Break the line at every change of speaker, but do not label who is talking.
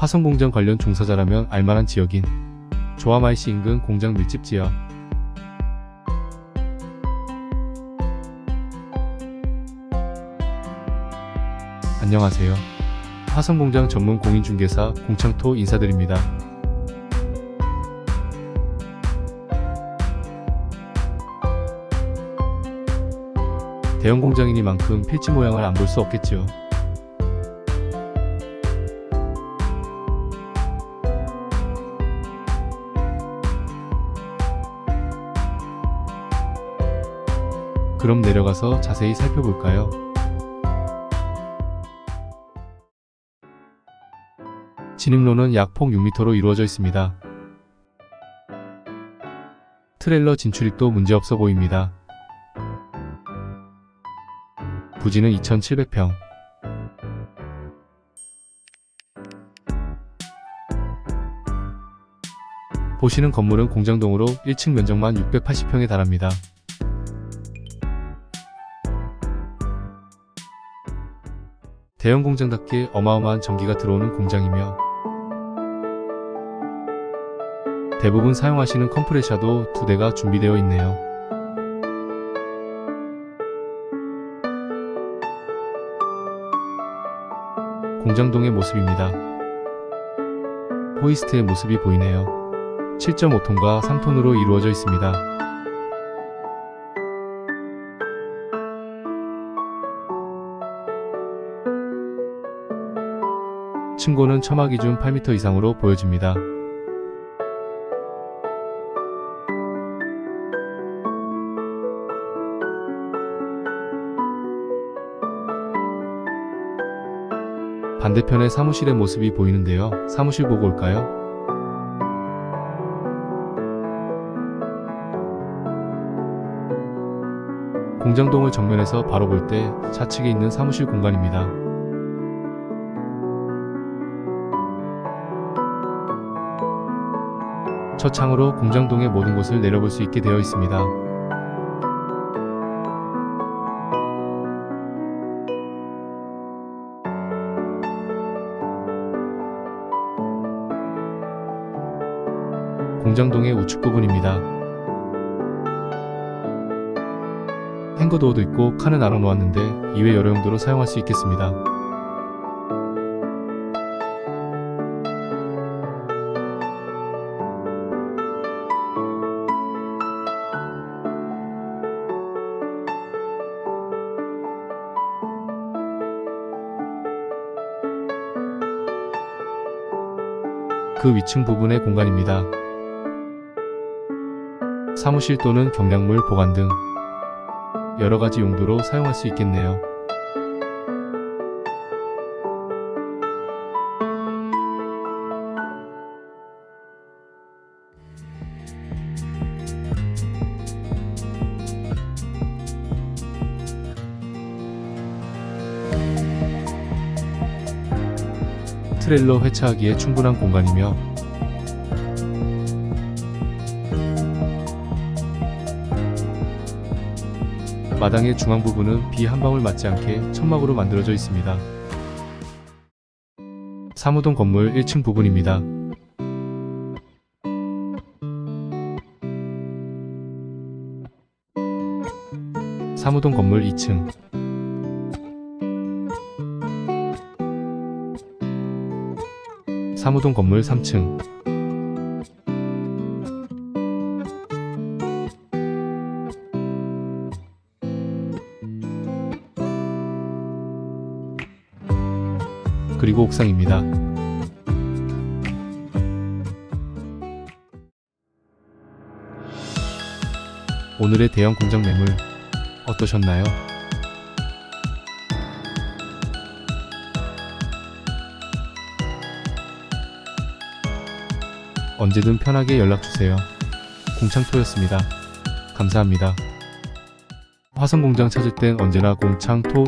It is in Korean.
화성공장 관련 종사자라면 알만한 지역인 조아마이시 인근 공장 밀집 지역. 안녕하세요. 화성공장 전문 공인중개사 공창토 인사드립니다. 대형 공장이니만큼 필지 모양을 안 볼 수 없겠지요. 그럼 내려가서 자세히 살펴볼까요? 진입로는 약 폭 6m로 이루어져 있습니다. 트레일러 진출입도 문제없어 보입니다. 부지는 2,700평. 보시는 건물은 공장동으로 1층 면적만 680평에 달합니다. 대형 공장답게 어마어마한 전기가 들어오는 공장이며 대부분 사용하시는 컴프레셔도 두 대가 준비되어 있네요. 공장동의 모습입니다. 호이스트의 모습이 보이네요. 7.5톤과 3톤으로 이루어져 있습니다. 층고는 처마 기준 8m 이상으로 보여집니다. 반대편에 사무실의 모습이 보이는데요. 사무실 보고 올까요? 공장동을 정면에서 바로 볼 때 좌측에 있는 사무실 공간입니다. 첫 창으로 공장동의 모든 곳을 내려볼 수 있게 되어 있습니다. 공장동의 우측 부분입니다. 행거도어도 있고 칸은 알아 놓았는데 이외 여러 용도로 사용할 수 있겠습니다. 그 위층 부분의 공간입니다. 사무실 또는 경량물 보관 등 여러 가지 용도로 사용할 수 있겠네요. 트레일러 회차하기에 충분한 공간이며 마당의 중앙 부분은 비 한 방울 맞지 않게 천막으로 만들어져 있습니다. 사무동 건물 1층 부분입니다. 사무동 건물 2층 사무동 건물 3층 그리고 옥상입니다. 오늘의 대형 공장 매물 어떠셨나요? 언제든 편하게 연락주세요. 공창토였습니다. 감사합니다. 화성공장 찾을 땐 언제나 공창토